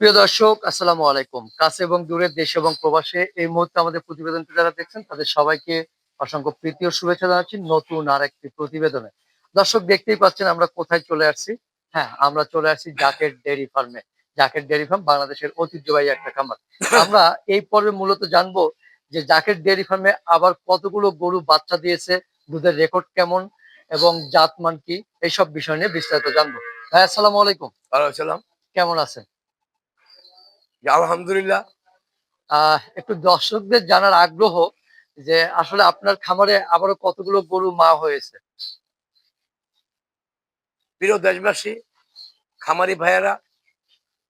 প্রিয় দর্শক আসসালামু আলাইকুম। কাছে এবং দূরের দেশ এবং প্রবাসে এই মুহূর্তে আমাদের প্রতিবেদনটি যারা দেখছেন তাদের সবাইকে অসংখ্য প্রীতি ও শুভেচ্ছা জানাচ্ছি নতুন আর একটি প্রতিবেদনে। দর্শক দেখতেই পাচ্ছেন আমরা কোথায় চলে আসছি? হ্যাঁ আমরা চলে আসছি জাকের ডেয়ারি ফার্মে। জাকের ডেয়ারি ফার্ম বাংলাদেশের ঐতিহ্যবাহী একটা খামার। আমরা এই পর্বে মূলত জানব যে জাকের ডেয়ারি ফার্মে আবার কতগুলো গরু বাচ্চা দিয়েছে দুধের রেকর্ড কেমন এবং জাতমান কি এইসব বিষয় নিয়ে বিস্তারিত জানব। ভাই আসসালামু আলাইকুম। ভালো ছিলাম কেমন আছেন? যে আলহামদুলিল্লাহ একটু দর্শকদের জানার আগ্রহ যে আসলে আপনার খামারে আবারও কতগুলো গরু মা হয়েছে। প্রিয় দেশবাসী, খামারি ভাইয়েরা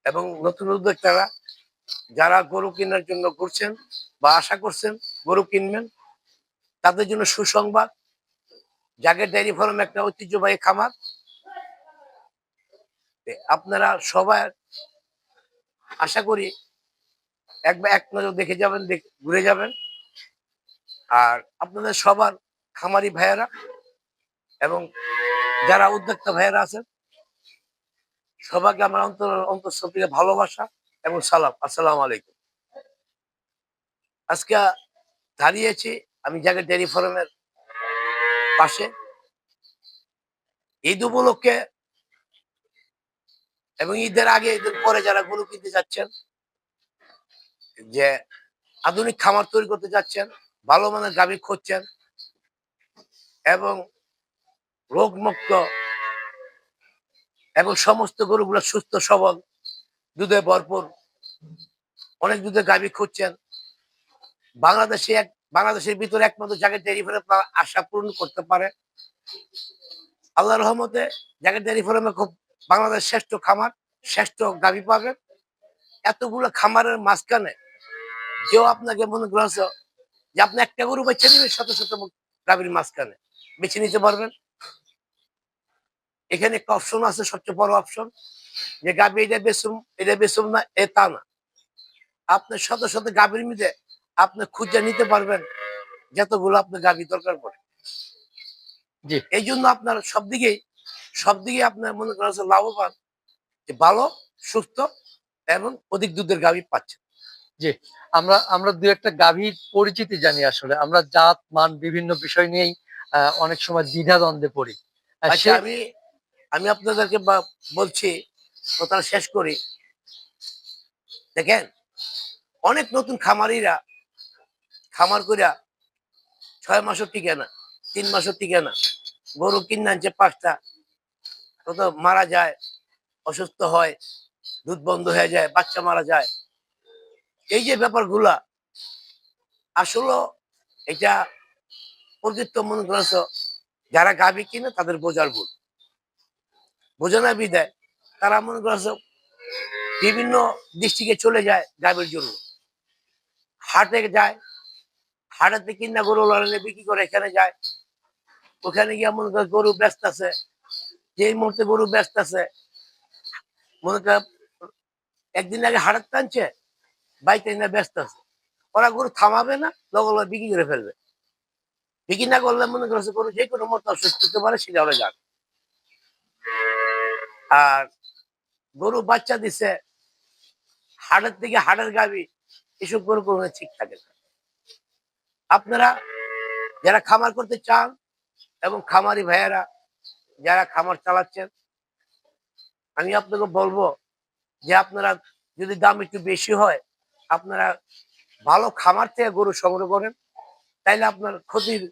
এবং নতুন উদ্যোক্তারা যারা গরু কেনার জন্য করছেন বা আশা করছেন গরু কিনবেন, তাদের জন্য সুসংবাদ। জাগের ডেয়ারি ফার্ম একটা ঐতিহ্যবাহী খামার। আপনারা সবাই আশা করি একবার এক নজর দেখে যাবেন ঘুরে যাবেন। আর আপনাদের সবার খামারি ভাইয়েরা এবং যারা উদ্যোক্তা ভাইয়েরা আছেন, সবাইকে আমার অন্তর, অন্তঃস্থল থেকে ভালোবাসা এবং সালাম। আসসালামু আলাইকুম। আজকে দাঁড়িয়েছি আমি জায়গা ডেয়ারি ফার্মের পাশে। ঈদ উপলক্ষে এবং ঈদের আগে, ঈদের পরে যারা গরু কিনতে যাচ্ছেন, যে আধুনিক খামার তৈরি করতে যাচ্ছেন, ভালো মানের গাভী খুঁজছেন এবং রোগমুক্ত এবং সমস্ত গরুগুলো সুস্থ, সবল, দুধে ভরপুর, অনেক দুধে গাভী খুঁজছেন, বাংলাদেশে এক, বাংলাদেশের ভিতরে একমাত্র জায়গায় ডেয়ারি ফার্মে আশা পূরণ করতে পারে আল্লাহ রহমতে জায়গায় ডেয়ারি ফার্মে খুব বাংলাদেশ শ্রেষ্ঠ খামার শ্রেষ্ঠ গাভী পাবেন এতগুলো খামারের মাঝখানে কেউ আপনাকে মনে করছে যে আপনি একটা গরু বেছে নেবেন শত শত গাভীর মাঝখানে। বেছে নিতে পারবেন। এখানে একটা অপশন আছে সবচেয়ে বড় অপশন যে গাভী এটা বেসুম এটা বেসুম না এ তা না। আপনি শত শত গাভীর মিলে আপনি খুঁজে নিতে পারবেন যতগুলো আপনার গাভী দরকার পড়ে। জি। এই জন্য আপনার সব দিকেই সব দিকে আপনার মনে করা হচ্ছে লাভবান যে ভালো সুস্থ এবং অধিক দুধের গাভী পাচ্ছে আমরা আমরা দু একটা গাভীর পরিচিতি জানি আসলে। আমরা জাত মান বিভিন্ন বিষয় নিয়েই অনেক সময় দ্বিধা দ্বন্দ্বে পড়ি আচ্ছা আমি আমি আপনাদেরকে বলছি কথাটা শেষ করি। দেখেন অনেক নতুন খামারিরা খামার কইরা ছয় মাসও টিকে না তিন মাসও টিকে না। গরু কিনে আনছে পাঁচটা কত মারা যায়, অসুস্থ হয়, দুধ বন্ধ হয়ে যায়, বাচ্চা মারা যায়। এই যে ব্যাপারগুলা আসলে এটা প্রকৃত মনে করছ, যারা গাভী কিনে তাদের বোঝার ভুল। বোঝে না বিদায়, তারা মনে করছে বিভিন্ন ডিস্ট্রিক্টে চলে যায় গাভীর জন্য। হাটে যায়, হাটেতে কিনা গরু লড়ালে বিক্রি করে এখানে যায়, ওখানে গিয়ে মনে করে গরু ব্যস্ত আছে যে মুহূর্তে গরু ব্যস্ত আছে, মনে কর একদিন আগে হাটের টানছে বাইতে না ব্যস্ত আছে। ওরা গরু থামাবে না, লগে লগে বিক্রি করে ফেলবে। বিক্রি না করলে মনে করছে গরু যে কোনো মতো অসুস্থ হতে পারে সেটা হলে যান আর গরু বাচ্চা দিছে হাটের থেকে হাটের গাবি এসব গরু কোনো ঠিক থাকে না। আপনারা যারা খামার করতে চান, এবং খামারি ভাইয়েরা যারা খামার চালাচ্ছেন, আমি আপনাকে বলব যে আপনারা যদি দাম একটু বেশি হয়, আপনারা ভালো খামার থেকে গরু সংগ্রহ করেন, তাইলে আপনার ক্ষতির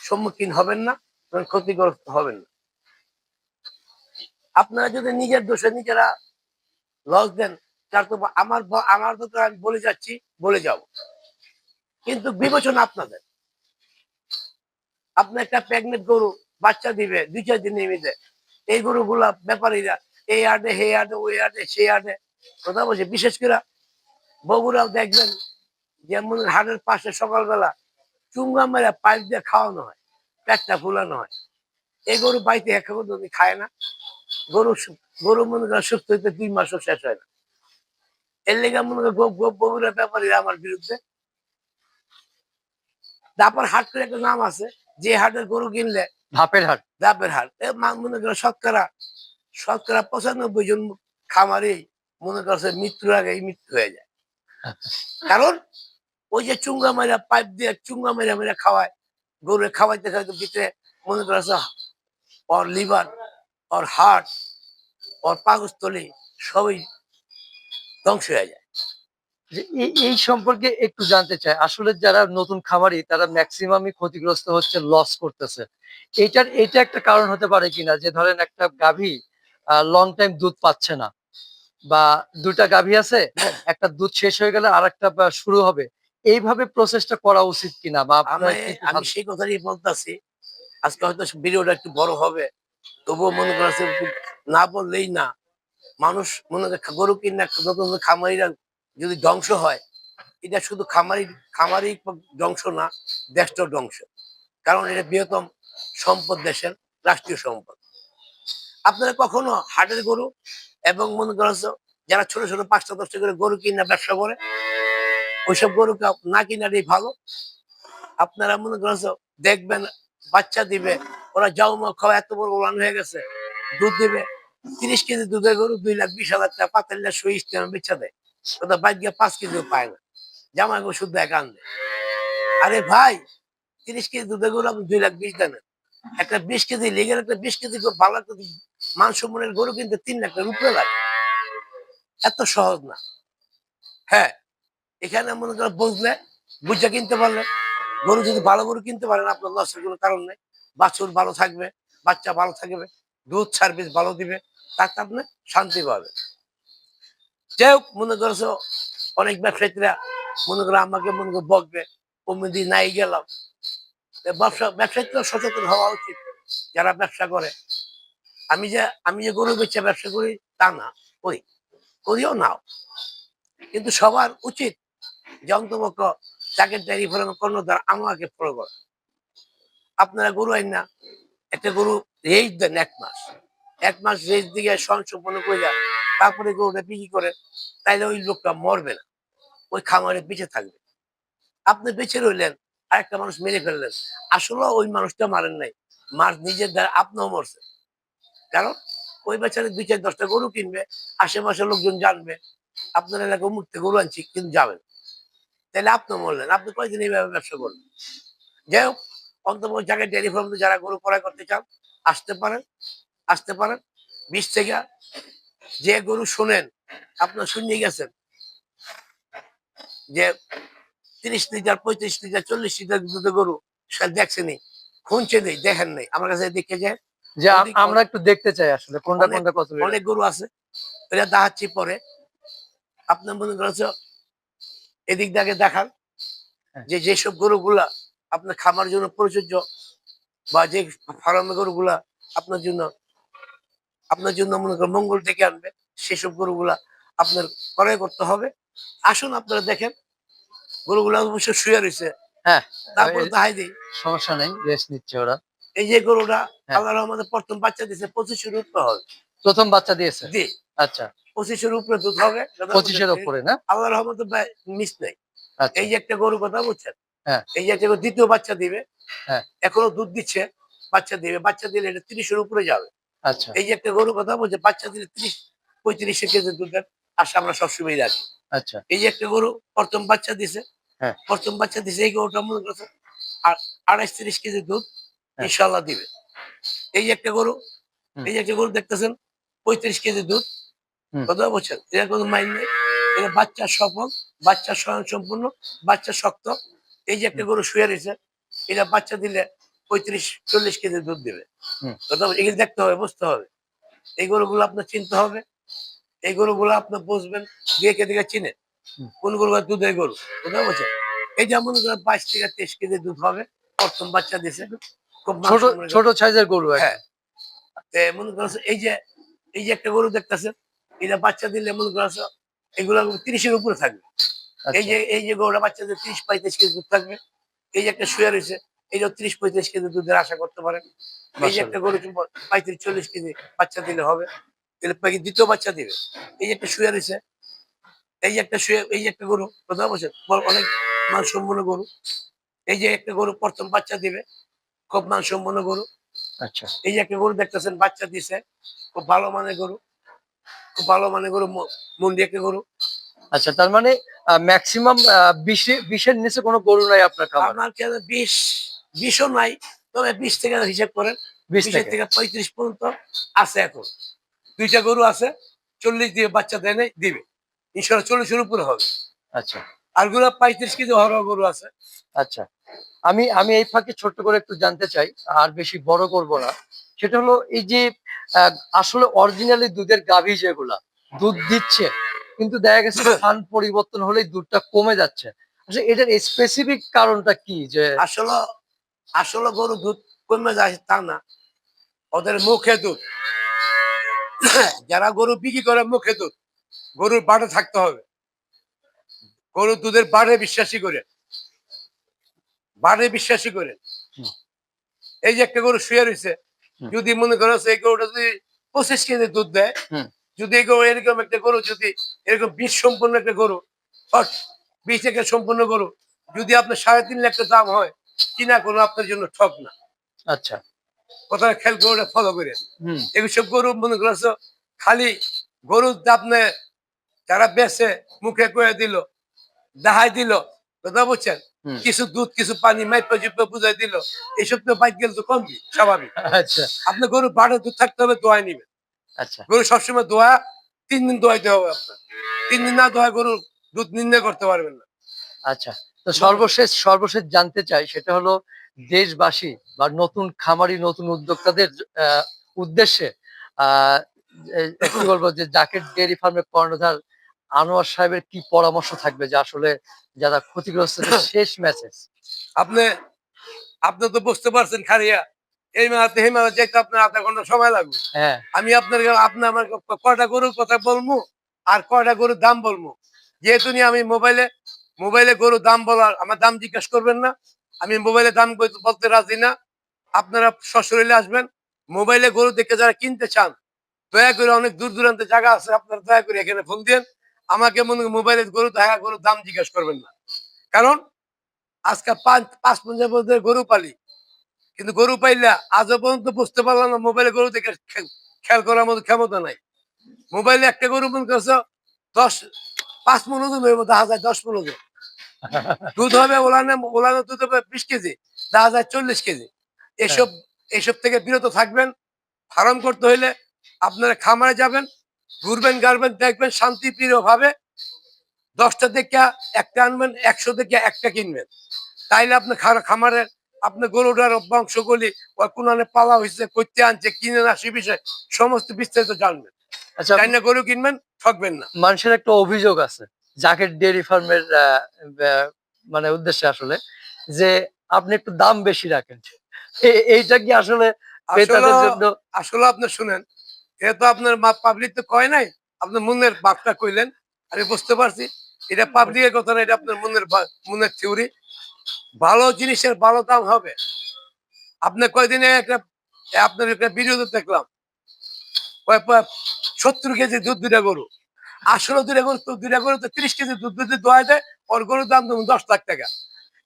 সম্মুখীন হবেন না ক্ষতিগ্রস্ত হবেন না। আপনারা যদি নিজের দোষে নিজেরা লস দেন, তার তো আমার আমার তো আমি বলে যাচ্ছি, বলে যাব। কিন্তু বিবেচনা আপনাদের। আপনি একটা প্রেগনেন্ট গরু বাচ্চা দিবে, দুই চার দিন নেমে এই গরুগুলা ব্যাপারীরা এই আটে হে আটে ওই আডে সেই আটে কথা বলছে, বিশেষ করে বগুড়াও দেখবেন, যেমন হাটের পাশে সকালবেলা চুঙ্গা মেরে পাইপ দিয়ে খাওয়ানো হয়, পেটটা ফুলানো হয়। এই গরু বাড়িতে এক যদি খায় না। গরু গরু মনে করেন সুস্থ হইতে দুই মাসও শেষ হয় না। এর লেগে মনে করেন গোপ গোপ বগুড়ার ব্যাপারী আমার বিরুদ্ধে। তারপর হাট করে একটা নাম আছে, যে হাটের গরু কিনলে ধাপের হাট দাপের হাট এ মনে করেন শতকরা শতকরা পঁচানব্বই জন খামারি মনে করছে মৃত্যুর আগে মৃত্যু হয়ে যায়। কারণ ওই যে চুঙ্গা মারা পাইপ দিয়ে চুঙ্গা মারা মেরা খাওয়ায় গরু খাওয়াইতে খাওয়াইতে ভিতরে মনে করছে ওর লিভার ওর হার্ট ওর পাকস্থলী সবই ধ্বংস হয়ে যায়। যে এই সম্পর্কে একটু জানতে চাই। আসলে যারা নতুন খামারি তারা ম্যাক্সিমামই ক্ষতিগ্রস্ত হচ্ছে লস করতেছে। এইটার এটা একটা কারণ হতে পারে কিনা? যে ধরেন একটা গাভী লং টাইম দুধ পাচ্ছে না। বা দুটা গাভী আছে একটা দুধ শেষ হয়ে গেলে আর একটা শুরু হবে। এইভাবে প্রসেসটা করা উচিত কিনা? বা আমি সেই কথাই বলতেছি। আজকে হয়তো ভিডিওটা একটু বড় হবে। তবুও মনে করছে না বললেই না। মানুষ মনে করে গরু কিনা নতুন খামারিরা যদি ধ্বংস হয়, এটা শুধু খামারি খামারি ধ্বংস না, দেশটাও ধ্বংস। কারণ এটা বৃহত্তম সম্পদ দেশের রাষ্ট্রীয় সম্পদ। আপনারা কখনো হাটের গরু এবং মনে করছ যারা ছোট ছোট পাঁচটা, দশটা করে গরু কিনা ব্যবসা করে, ওইসব গরু না কিনারই ভালো। আপনারা মনে করছ দেখবেন বাচ্চা দিবে, ওরা যাও মা খাওয়া এত বড় উড়ান হয়ে গেছে, দুধ দিবে। তিরিশ কেজি দুধের গরু দুই লাখ, বিশ হাজার টাকা পাতাল্লা সুইচ বেচা দেয়। ওটা বাইক গিয়ে পাঁচ কেজিও পায় না। জামাই গো শুদ্ধ এক আনবে আরে ভাই, তিরিশ কেজি দুধের গরু আপনি দুই লাখ বিশ দেন। একটা বিশ কেজি লেগের একটা বিশ কেজি ভালো একটা মাংস মনের গরু কিনতে তিন লাখ উপরে লাগে। এত সহজ না। হ্যাঁ এখানে মনে করে বুঝলে, বুঝে কিনতে পারলে। গরু যদি ভালো গরু কিনতে পারেন আপনার লসের কোনো কারণ নেই। বাছুর ভালো থাকবে, বাচ্চা ভালো থাকবে, দুধ সার্ভিস ভালো দিবে, তাতে আপনি শান্তি পাবে যাই হোক মনে করছ অনেক ব্যবসায়ীরা মনে করো আমাকে মনে করে বকবে কমিদি নাই গেলাম। ব্যবসা, ব্যবসায়ীরা সচেতন হওয়া উচিত, যারা ব্যবসা করে। আমি যে আমি যে গরু বেচে ব্যবসা করি, তা না, করি, করিও নাও। কিন্তু সবার উচিত যে অন্তপক্ষ তাকে ডেয়ারি ফার্ম কর্ণধার আমাকে ফলো করে। আপনারা গরু আইন না, একটা গরু রেজ দেন এক মাস। এক মাস রেজ দিকে সম্পন্ন করে যান। তারপরে গরুটা বিক্রি করেন তাইলে ওই লোকটা মরবে না। ওই খামারে বেঁচে থাকবে। আপনি বেঁচে রইলেন, আরেকটা মানুষ মেরে ফেললেন। আসলে ওই মানুষটা মারেন নাই। মার নিজের দ্বারা আপনিও মরছে কারণ ওই বেচারে দুই চার দশটা গরু কিনবে আশেপাশে লোকজন জানবে, আপনার এলাকায় মুক্তি গরু আনছি, কিন্তু যাবেন তাহলে আপনি বললেন আপনি কয়েকদিন এইভাবে ব্যবসা করবেন যাই হোক, অন্তত জায়গায় ফার্ম যারা গরু ক্রয় করতে চান, আসতে পারেন আসতে পারেন। বিশ থেকে যে গরু শোনেন আপনার শুনিয়ে গেছেন। যে তিরিশ লিটার পঁয়ত্রিশ লিটার চল্লিশ লিটার দুধের গরু সে দেখছেনি খুঁজছে নেই দেখেন নেই। আমার কাছে দেখে যে অনেক- আমরা একটু দেখতে চাই আসলে কোনটা কোনটা কত অনেক গরু আছে এটা দেখাচ্ছি পরে। আপনার মনে করেছ এদিক দিয়ে আগে দেখান হ্যাঁ। যে যেসব গরুগুলা আপনার খামার জন্য প্রযোজ্য বা যে ফার্মের গরুগুলা আপনার জন্য আপনার জন্য মনে করেন মঙ্গল ডেকে আনবে সেসব গরুগুলা আপনার ক্রয় করতে হবে। আসুন আপনারা দেখেন গরুগুলা অবশ্য শুয়ে রয়েছে। হ্যাঁ তারপর দিই। সমস্যা নেই রেস্ট নিচ্ছে ওরা। এই যে গরুটা হ্যাঁ। আল্লাহ প্রথম বাচ্চা দিছে পঁচিশের উপরে হবে। প্রথম বাচ্চা দিয়েছে? জি। আচ্ছা। পঁচিশের উপরে দুধ হবে। পঁচিশের উপরে না? আল্লাহ রহমতে মিস নেই। আচ্ছা। এই যে একটা গরু কথা বলছেন হ্যাঁ। এই যে একটা গরু দ্বিতীয় বাচ্চা দিবে হ্যাঁ। এখনও দুধ দিচ্ছে বাচ্চা দিবে। বাচ্চা দিলে এটা তিরিশের উপরে যাবে। আচ্ছা। এই যে একটা গরু কথা বলছে বাচ্চা দিলে তিরিশ পঁয়ত্রিশ কেজি দুধের আশা আমরা সবসময় রাখি। আচ্ছা। এই যে একটা গরু প্রথম বাচ্চা দিছে হ্যাঁ। প্রথম বাচ্চা দিছে এই গরুটা মনে করছে আর আড়াইশ তিরিশ কেজি দুধ হ্যাঁ। ইনশাল্লাহ দিবে। এই যে একটা গরু এই যে একটা গরু দেখতেছেন পঁয়ত্রিশ কেজি দুধ। কথা বলছেন? এটা কোনো মাইন নেই। এটা বাচ্চা সফল বাচ্চা স্বয়ং সম্পূর্ণ বাচ্চা শক্ত। এই যে একটা গরু শুয়ে রয়েছে এটা বাচ্চা দিলে পঁয়ত্রিশ চল্লিশ কেজি দুধ দিবে। এগুলো দেখতে হবে বুঝতে হবে। এই গরুগুলো আপনার চিনতে হবে। এই গরুগুলো আপনার বুঝবেন কে দেখে চিনে। কোন গরু দুধ এই গরু বুঝতে পারছেন? এই যেমন বাইশ থেকে তেইশ কেজি দুধ হবে প্রথম বাচ্চা দিছে খুব ছোট সাইজের গরু হ্যাঁ। মনে করছ এই যে এই যে একটা গরু দেখতেছেন এটা বাচ্চা দিলে মনে করছ এগুলো তিরিশের উপরে থাকবে। এই আচ্ছা। যে এই যে গরুটা বাচ্চা বাচ্চাদের তিরিশ পঁয়ত্রিশ কেজি দুধ থাকবে। এই যে একটা শুয়ে রয়েছে এই যে তিরিশ পঁয়ত্রিশ কেজি দুধের আশা করতে পারেন। এই যে একটা গরু পঁয়ত্রিশ চল্লিশ কেজি বাচ্চা দিলে হবে। তাহলে পাখি দ্বিতীয় বাচ্চা দিবে? এই যে একটা শুয়ে রয়েছে এই যে একটা শুয়ে এই যে একটা গরু কথা বলছেন অনেক মান সম্পন্ন গরু। এই যে একটা গরু প্রথম বাচ্চা দিবে খুব মান সম্পন্ন গরু। আচ্ছা। এই যে একটা গরু দেখতেছেন বাচ্চা দিছে খুব ভালো মানের গরু। খুব ভালো মানে গরু ম- মন্ডি একটা গরু। আচ্ছা তার মানে ম্যাক্সিমাম বিশে বিশের নিচে কোনো গরু নাই আপনার আমার কেন বিশ। বিশও নাই তবে বিশ থেকে হিসাব করেন বিশ বিশের থেকে পঁয়ত্রিশ পর্যন্ত আছে এখন। দুইটা গরু আছে চল্লিশ দিয়ে বাচ্চা দেয় নাই দিবে। ইনশাল্লাহ চল্লিশের উপরে হবে। আচ্ছা। আরগুলো পঁয়ত্রিশ কেজি হওয়ার গরু আছে। আচ্ছা। আমি আমি এই ফাঁকে ছোট্ট করে একটু জানতে চাই আর বেশি বড় করব না। সেটা হলো এই যে আসলে অরিজিনালি দুধের গাভী যেগুলা দুধ দিচ্ছে কিন্তু দেখা গেছে স্থান পরিবর্তন হলেই দুধটা কমে যাচ্ছে। আচ্ছা এটার স্পেসিফিক কারণটা কি যে আসলে আসলে গরু দুধ কমে যায় তা না। ওদের মুখে দুধ। যারা গরু বিক্রি করে মুখে দুধ গরুর বাড়ে থাকতে হবে। গরু দুধের বাড়ে বিশ্বাসী করে। বাড়ে বিশ্বাসী করে। এই যে একটা গরু শুয়ে রয়েছে যদি মনে করো এই গরুটা যদি পঁচিশ কেজি দুধ দেয় যদি এই গরু এরকম একটা গরু যদি এরকম বিষ সম্পূর্ণ একটা গরু বিষ থেকে সম্পন্ন গরু যদি আপনার সাড়ে তিন লাখ টাকা দাম হয় কিনা কোনো আপনার জন্য ঠক না। আচ্ছা। কথা খেয়াল করে ফলো করে। হুম। এসব গরু মনে করছ খালি গরু আপনি যারা বেছে মুখে করে দিল দাহাই দিল কথা বুঝছেন? হুম। কিছু দুধ কিছু পানি মাইপা জুপা বুঝাই দিল এইসব তো বাইক গেলে তো কমবি স্বাভাবিক। আচ্ছা। আপনি গরু বাড়ে দুধ থাকতে হবে দোয়াই নিবেন। আচ্ছা। গরু সবসময় দোয়া তিন দিন দোয়াইতে হবে আপনার। তিন দিন না দোয়া গরু দুধ নির্ণয় করতে পারবেন না। আচ্ছা। তো সর্বশেষ সর্বশেষ জানতে চাই সেটা হলো দেশবাসী বা নতুন খামারি নতুন উদ্যোক্তাদের উদ্দেশ্যে আহ, এ- বলব যে জাকেট ডেয়ারি ফার্মের কর্ণধার আনোয়ার সাহেবের কি পরামর্শ থাকবে যে আসলে যারা ক্ষতিগ্রস্ত শেষ মেসেজ আপনি আপনি তো বুঝতে পারছেন খারিয়া এই মেলাতে এই মেলা যেতে আপনার আধা ঘণ্টা সময় লাগবে। হ্যাঁ। আমি আপনার আপনি আমার কয়টা গরুর কথা বলব আর কয়টা গরুর দাম বলব? যেহেতু নিয়ে আমি মোবাইলে মোবাইলে গরুর দাম বলার, আমার দাম জিজ্ঞেস করবেন না, আমি মোবাইলে দাম বলতে- রাজি না। আপনারা সশরীরে আসবেন, মোবাইলে গরু দেখে যারা কিনতে চান, দয়া করে অনেক দূর দূরান্তে জায়গা আছে, আপনারা দয়া করে এখানে ফোন দিন আমাকে মনে হয় মোবাইলে গরু, দেখা গরুর দাম জিজ্ঞেস করবেন না। কারণ আজকে পাঁচ পাঁচ পঞ্চাশ বছরের গরু পালি। কিন্তু গরু পাইলে, আজও পর্যন্ত বুঝতে পারলাম না, মোবাইলে গরু দেখে খেয়াল করার মতো ক্ষমতা নাই। মোবাইলে একটা গরু মনে করছ, দশ, পাঁচ মন ওজন হইব, দেখা যায় দশ মন ওজন। দুধ হবে ওলানে ওলানো দুধ হবে বিশ কেজি দেখা যায় চল্লিশ কেজি। এসব এসব থেকে বিরত থাকবেন ফার্ম করতে হইলে আপনারা খামারে যাবেন ঘুরবেন গাড়বেন দেখবেন শান্তি প্রিয় ভাবে দশটা দেখে একটা আনবেন একশো দেখে একটা কিনবেন। তাইলে আপনি খা- খামারের আপনি গরুটার বংশগুলি কোনানে পালা হয়েছে করতে আনছে কিনে না সে বিষয়ে সমস্ত বিস্তারিত জানবেন। আচ্ছা গরু কিনবেন ঠকবেন না। মানুষের একটা অভিযোগ আছে। জাকেট ডেয়ারি ফার্মের মানে উদ্দেশ্যে আসলে যে আপনি একটু দাম বেশি রাখেন। এইটা কি আসলে আসলে আপনি শুনেন এটা তো আপনার পাবলিক তো কয় নাই আপনার মনের বাপটা কইলেন আমি বুঝতে পারছি এটা পাবলিকের কথা না এটা আপনার মনের মনের থিওরি ভালো জিনিসের ভালো দাম হবে। আপনি কয়দিনে একটা আপনার একটা ভিডিওতে দেখলাম সত্তর কেজি দুধ দুটা গরু। আসলে দুটা গরু তো দুটা গরু তো তিরিশ কেজি দুধ দুধ দোয়াই দেয়, ওর গরুর দাম ধরুন দশ লাখ টাকা।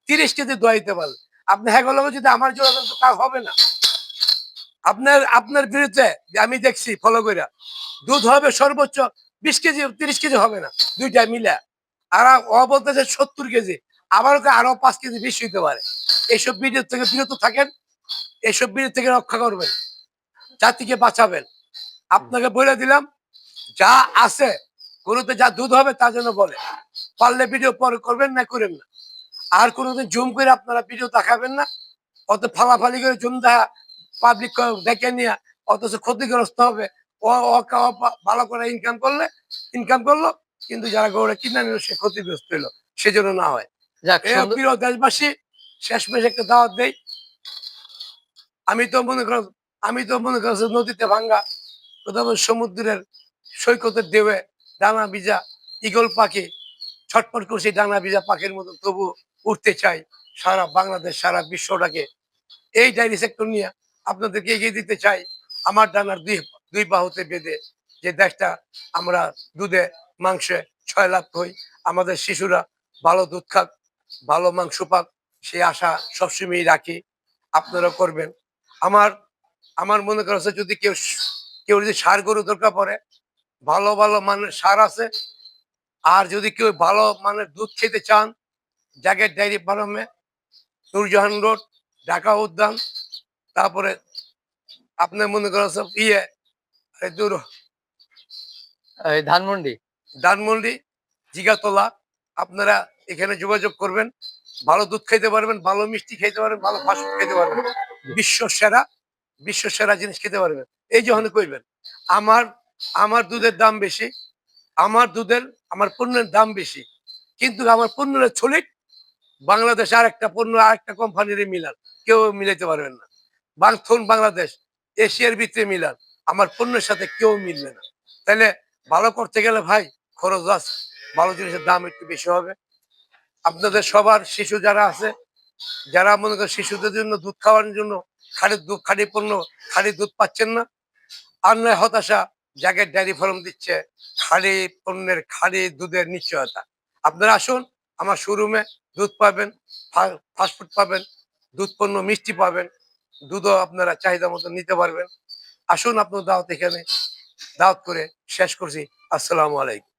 তিরিশ কেজি দোয়াইতে পারলে। আপনি হ্যাঁ যদি আমার দেন তো হবে না। আপনার আপনার বিরুদ্ধে আমি দেখছি ফলো করে দুধ হবে সর্বোচ্চ বিশ কেজি, তিরিশ কেজি হবে না। দুইটা মিলে। আর ও বলতেছে সত্তর কেজি। আবার ওকে আরও পাঁচ কেজি বেশি হইতে পারে। এইসব ভিডিও থেকে বিরত থাকেন। এইসব ভিডিও থেকে রক্ষা করবেন। জাতিকে বাঁচাবেন। আপনাকে বলে দিলাম, যা আছে গরুতে যা দুধ হবে তা যেন বলে। পারলে ভিডিও পরে করবেন না করেন না। আর কোনোদিন জুম করে আপনারা ভিডিও দেখাবেন না। অত ফালাফালি করে জুম দেখা পাবলিক দেখে নিয়ে অথচ ক্ষতিগ্রস্ত হবে। ও ভালো করে ইনকাম করলে ইনকাম করল। কিন্তু যারা গরুটা কিনে নিল সে ক্ষতিগ্রস্ত হলো। সেজন্য না হয়। প্রিয় দেশবাসী শেষমেশ একটা দাওয়াত দেই। আমি তো মনে কর আমি তো মনে করছি নদীতে ভাঙ্গা কোথাও সমুদ্রের সৈকতের দেবে ডানা ভিজা ইগল পাখি ছটপট করছে ডানা ভিজা পাখির মতো তবু উঠতে চাই সারা বাংলাদেশ, সারা বিশ্বটাকে। এই ডায়েরি সেক্টর নিয়ে আপনাদেরকে এগিয়ে দিতে চাই আমার ডানার দুই দুই বাহুতে বেঁধে যে দেশটা আমরা দুধে, মাংসে ছয় লাভ হই আমাদের শিশুরা ভালো দুধ খাক, ভালো মাংস পাক সেই আশা সবসময় রাখি। আপনারা করবেন। আমার আমার মনে করছে যদি কেউ কেউ যদি সার গরু দরকার পড়ে ভালো ভালো মানের সার আছে। আর যদি কেউ ভালো মানের দুধ খেতে চান জাগের ডায়েরি ফার্মে নুরজাহান রোড ঢাকা উদ্যান তারপরে আপনার মনে করেন সব ইয়ে দূর ধানমন্ডি। ধানমন্ডি জিগাতলা আপনারা এখানে যোগাযোগ করবেন। ভালো দুধ খেতে পারবেন ভালো মিষ্টি খেতে পারবেন ভালো ফাস্টফুড খেতে পারবেন। বিশ্ব সেরা বিশ্ব সেরা জিনিস খেতে পারবেন। এই যখন কইবেন আমার আমার দুধের দাম বেশি, আমার দুধের, আমার পণ্যের দাম বেশি। কিন্তু আমার পণ্যের ছলিক বাংলাদেশ আর একটা পণ্য আর একটা কোম্পানির মিলান। কেউ মিলাইতে পারবেন না। বাংথন বাংলাদেশ, এশিয়ার ভিতরে মিলান। আমার পণ্যের সাথে কেউ মিলবে না। তাহলে ভালো করতে গেলে ভাই খরচ আছে। ভালো জিনিসের দাম একটু বেশি হবে। আপনাদের সবার শিশু যারা আছে, যারা মনে করেন শিশুদের জন্য দুধ খাওয়ানোর জন্য খাঁটি দুধ, খাঁটি পণ্য, খাঁটি দুধ পাচ্ছেন না, আর নয় হতাশা জায়গায় ডেয়ারি ফার্ম দিচ্ছে, খালি পণ্যের খালি দুধের নিশ্চয়তা। আপনারা আসুন, আমার শোরুমে দুধ পাবেন ফাস্টফুড পাবেন, দুধ পণ্য মিষ্টি পাবেন, দুধও আপনারা চাহিদা মতো নিতে পারবেন। আসুন আপনার দাওয়াত এখানে, দাওয়াত করে শেষ করছি। আসসালামু আলাইকুম।